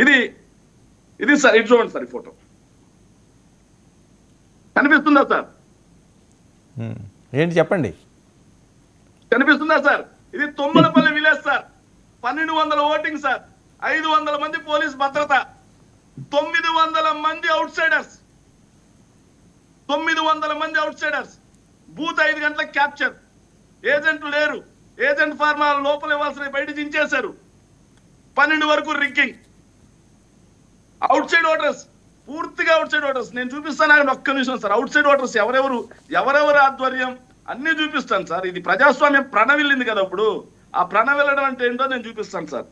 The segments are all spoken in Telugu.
ఇది ఇది సార్ ఇది చూడండి సార్ ఈ ఫోటో. కనిపిస్తుందా సార్. ఏంటి చెప్పండి? కనిపిస్తుందా సార్? ఇది తుమ్మలపల్లి విలేజ్ సార్. పన్నెండు వందల ఓటింగ్ సార్. ఐదు వందల మంది పోలీస్ భద్రత. తొమ్మిది వందల మంది అవుట్ సైడర్స్ తొమ్మిది వందల మంది అవుట్ సైడర్స్ బూత్ ఐదు గంటలకు క్యాప్చర్. ఏజెంట్లు లేరు. ఏజెంట్ ఫార్మా లోపల ఇవ్వాల్సిన బయట దించేశారు. పన్నెండు వరకు రిగ్గింగ్ అవుట్ సైడ్ ఓటర్స్ పూర్తిగా అవుట్ సైడ్ ఓటర్స్ నేను చూపిస్తాను ఆగండి ఒక్క నిమిషం సార్. అవుట్ సైడ్ ఓటర్స్ ఎవరెవరు ఎవరెవరు ఆధ్వర్యం అన్ని చూపిస్తాను సార్. ఇది ప్రజాస్వామ్యం ప్రణవిల్లింది కదా ఇప్పుడు. ఆ ప్రణవిల్లడం అంటే ఏంటో నేను చూపిస్తాను సార్.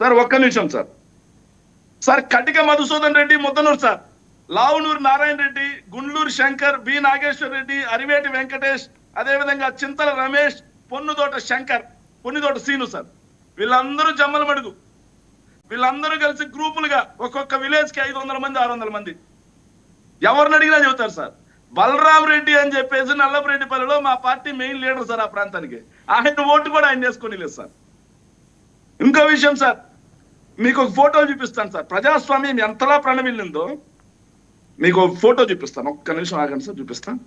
సార్ ఒక్క నిమిషం sir. Sir Katika Madhusudan Reddy Muddanuru sir. Lavunuru Narayana Reddy Gundluru Shankar B Nageshwar Reddy Ariveti Venkatesh అదేవిధంగా చింతల రమేష్ పొన్నుదోట శంకర్ పొన్నుదోట సీను సార్. వీళ్ళందరూ జమ్మల మడుగు వీళ్ళందరూ కలిసి గ్రూపులుగా ఒక్కొక్క విలేజ్కి ఐదు వందల మంది ఆరు వందల మంది. ఎవరిని అడిగినా చెబుతారు సార్. బలరాం రెడ్డి అని చెప్పేసి నల్లపరెడ్డిపల్లిలో మా పార్టీ మెయిన్ లీడర్ సార్ ఆ ప్రాంతానికి. ఆయన ఓటు కూడా ఆయన చేసుకొని లేదు సార్. ఇంకో విషయం సార్ మీకు ఒక ఫోటో చూపిస్తాను సార్. ప్రజాస్వామ్యం ఎంతలా ప్రణమిల్లిందో మీకు ఒక ఫోటో చూపిస్తాను. ఒక్క నిమిషం ఆగండి సార్ చూపిస్తాను.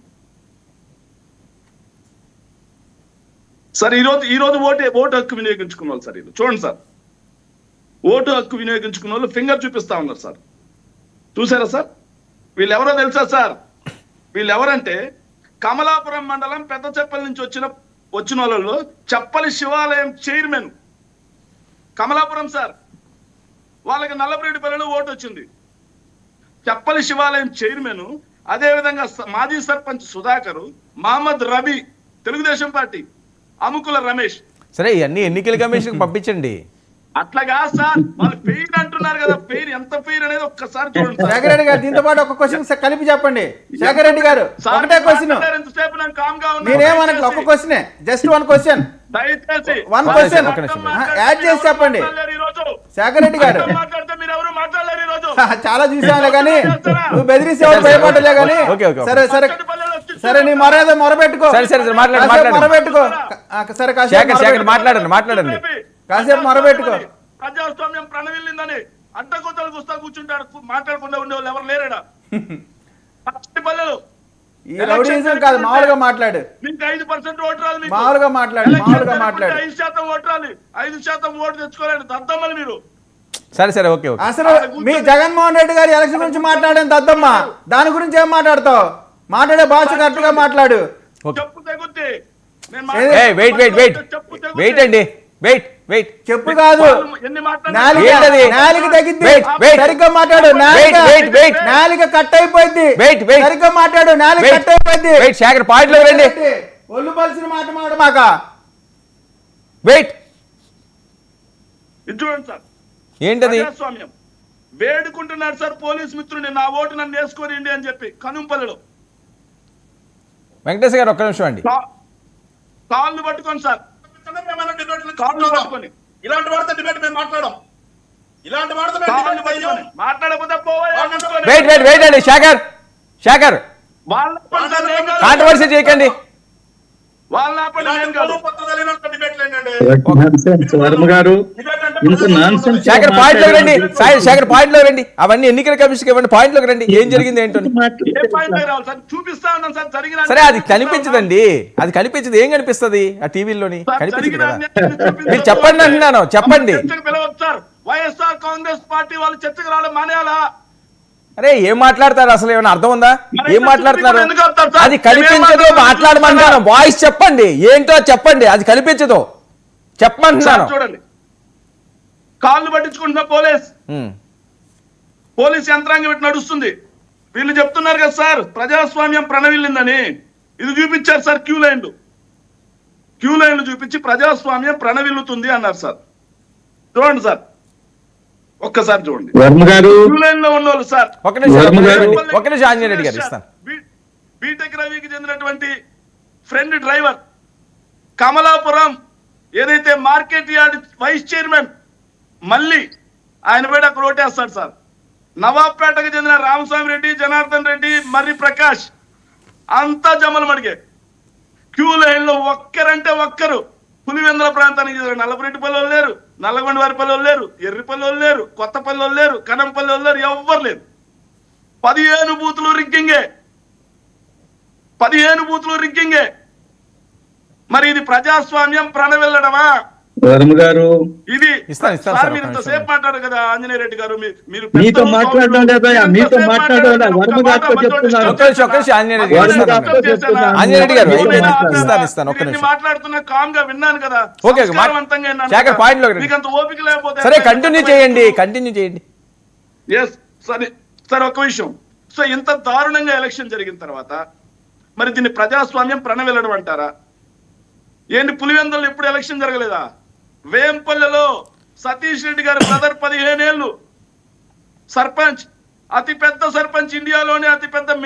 సార్ ఈరోజు ఈ రోజు ఓటు ఓటు హక్కు వినియోగించుకున్న వాళ్ళు సార్ ఇది చూడండి సార్. ఓటు హక్కు వినియోగించుకున్న వాళ్ళు ఫింగర్ చూపిస్తా ఉన్నారు సార్. చూసారా సార్? వీళ్ళు ఎవరో తెలుసా సార్? వీళ్ళు ఎవరంటే కమలాపురం మండలం పెద్ద చెప్పల నుంచి వచ్చిన వచ్చిన వాళ్ళలో చెప్పలి శివాలయం చైర్మన్. కమలాపురం సార్. వాళ్ళకి నల్లపరెడ్డిపల్లిలో ఓటు వచ్చింది. చెప్పలి శివాలయం చైర్మన్ అదేవిధంగా మాజీ సర్పంచ్ సుధాకరు మహమ్మద్ రబీ తెలుగుదేశం పార్టీ అముకుల రమేష్. సరే ఇవన్నీ ఎన్నికల కమిషన్కి పంపించండి. అట్లాగా సార్ వాళ్ళు పెయిన్ అంటున్నారు కదా పెయిన్ ఎంత పెయిన్ అనేది ఒక్కసారి చూడండి సార్. శేఖర్ రెడ్డి గారు దీంతో పాటు ఒక క్వశ్చన్ కలిపి చెప్పండి శేఖర్ రెడ్డి గారు సార్, ఒకటే క్వశ్చన్ ఒక క్వశ్చన్ జస్ట్ వన్ క్వశ్చన్ దయచేసి నిమిషం. ఆ, యాడ్ చేసి చెప్పండి. శేఖర్ రెడ్డి గారు. చాలా చూసానులే కానీ నువ్వు బెదిరిసేవాడు భయపడలే కానీ. సరే సరే సరే నీ మొరేదో మొరబెట్టుకో సరే, సరే, మాట్లాడు, మాట్లాడు. మొరబెట్టుకో ఆ, సరే శేఖర్ శేఖర్. మాట్లాడండి మాట్లాడండి కాసేపు మొరబెట్టుకో. ప్రజాస్వామ్యం ప్రణవిల్లిందని అడ్డగోతలు గుస్తా కూర్చుంటాడు మాట్లాడకుండా ఉండే వాళ్ళు ఎవరు లేరడా? పల్లెలు. ఈ రౌడీజం కాదు మామూలుగా మాట్లాడు. మీకు ఐదు పర్సెంట్ ఓటు రాదు మీకు. మామూలుగా మాట్లాడు, ఎలక్షన్ మామూలుగా జరుగుతుంటే మాట్లాడు. ఐదు శాతం ఓటు రాలి ఐదు శాతం ఓటు తెచ్చుకోలేండి దద్దమ్మని మీరు. సరే సరే ఓకే ఓకే. అసలు మీ జగన్మోహన్ రెడ్డి గారి ఎలక్షన్ గురించి మాట్లాడేది దద్దమ్మ. దాని గురించి ఏం మాట్లాడతావు? మాట్లాడే భాష కరెక్ట్గా మాట్లాడు. Wait wait wait. వెయిట్ అండి వెయిట్ వెయిట్ చెప్పు కాదు. Wait, wait. సరిగ్గా మాట్లాడు. నాలిక కట్ అయిపోయింది. Wait, wait. సరిగ్గా మాట్లాడు. నాలిక వెయిట్ కట్ అయిపోయింది. వెయిట్ శేఖర్ పాయింట్లో రండి. ఒళ్ళు పలిసిన మాట మాడు మాక? వెయిట్ ఇది చూడండి సార్. ఏంటది? వేడుకుంటున్నాడు సార్ పోలీస్ మిత్రుని నా ఓటు నన్ను వేసుకోనిండి అని చెప్పి కనుంపల్లిలో వెంకటేశ్వర గారు ఒక్క నిమిషం అండి. కాళ్ళు పట్టుకోండి సార్. ఇలాంటి వాడితే డిబేట్ మేము మాట్లాడం ఇలాంటి వాడితే. మాట్లాడకపోతే. వెయిట్ వెయిట్ వెయిట్ అండి శేఖర్ శేఖర్. కాంట్రవర్సీ చేయకండి. శేఖర్ పాయింట్లో రండి. సాయి శేఖర్ పాయింట్లో రండి. అవన్నీ ఎన్నికల కమిషన్ ఇవ్వండి పాయింట్లోకి రండి. ఏం జరిగింది ఏంటో ఏ పాయింట్ దగ్గర రావాలి సార్? చూపిస్తా ఉన్నాను సార్ జరిగిన సరే అది కనిపించదండి. అది కనిపించదు. ఏం కనిపిస్తది ఆ టీవీలోని కనిపించదు కదా. మీరు చెప్పండి అంటే అంటున్నాను, చెప్పండి. వైఎస్ఆర్ కాంగ్రెస్ పార్టీ వాళ్ళు చర్చకు రావడం మానేయాలా? అరే ఏం మాట్లాడతారు? అసలు ఏమైనా అర్థం ఉందా? ఏం మాట్లాడుతున్నారు? అది కనిపించదు మేమేం మాట్లాడమంటాను? వాయిస్ చెప్పండి. ఏంటో చెప్పండి. అది కనిపించదు చెప్పమంటున్నాను. సార్, చూడండి. కాళ్ళు పట్టించుకుంటున్న పోలీస్. పోలీస్ యంత్రాంగం ఇటు నడుస్తుంది. వీళ్ళు చెప్తున్నారు కదా సార్ ప్రజాస్వామ్యం ప్రణవిల్లిందని. ఇది చూపించారు సార్ క్యూ లైన్లు. క్యూ లైన్లు చూపించి ప్రజాస్వామ్యం ప్రణవిల్లుతుంది అన్నారు సార్. చూడండి సార్. ఒక్కసారి చూడండి. వర్మ గారు క్యూ లైన్లో ఉన్న వాళ్ళు సార్. ఒక నిమిషం వర్మ ఒక గారు. నిమిషం, ఒక నిమిషం ఆంజనేయ రెడ్డి గారు ఇస్తాను. బీ- బీటెక్ రవికి చెందినటువంటి ఫ్రెండ్ డ్రైవర్ కమలాపురం ఏదైతే మార్కెట్ యార్డ్ వైస్ చైర్మన్ మళ్ళీ ఆయన పేరు అక్కడ ఓటేస్తాడు సార్. నవాబ్పేటకు చెందిన రామస్వామి రెడ్డి జనార్దన్ రెడ్డి మర్రి ప్రకాష్ అంతా జమలు మడిగే. క్యూ లైన్లో ఒక్కరంటే ఒక్కరు పులివెందుల ప్రాంతానికి చెందిన నల్లపురెడ్డిపల్లి లేరు నల్లగొండ వారిపల్లి వాళ్ళు లేరు ఎర్రిపల్లి లేరు కొత్తపల్లి వాళ్ళు లేరు కనంపల్లి లేరు ఎవ్వరు లేరు. పదిహేను బూతులు రిగ్గింగే పదిహేను బూతులు రిగ్గింగే మరి ఇది ప్రజాస్వామ్యం ప్రణవెళ్ళడమా గారు ఇది ఇస్తాను, ఇస్తాను సార్ సార్, మీరు ఒక ఇంతసేపు నిమిషం. మాట్లాడారు కదా ఆంజనేయ రెడ్డి గారు మీ- మీరు మీతో మాట్లాడడం లేదా? మీతో. వర్మ గారితో ఆంజనేయ రెడ్డి గారు ఇస్తాను. ఇస్తాను, ఒక్క నిమిషం. మాట్లాడుతున్న కామ్గా విన్నాను కదా ఓకే, శేఖర్. మీకు అంత ఓపిక లేకపోతే సరే కంటిన్యూ చేయండి కంటిన్యూ చేయండి ఎస్ సరే సరే ఒక విషయం సో ఇంత దారుణంగా ఎలక్షన్ జరిగిన తర్వాత మరి దీన్ని ప్రజాస్వామ్యం ప్రణవెల్లడం అంటారా ఏంటి పులివెందులు ఎప్పుడు ఎలక్షన్ జరగలేదా వేంపల్లెలో సతీష్ రెడ్డి గారి బ్రదర్ పదిహేనేళ్ళు. సర్పంచ్ అతి పెద్ద సర్పంచ్ ఇండియాలోనే అతి పెద్ద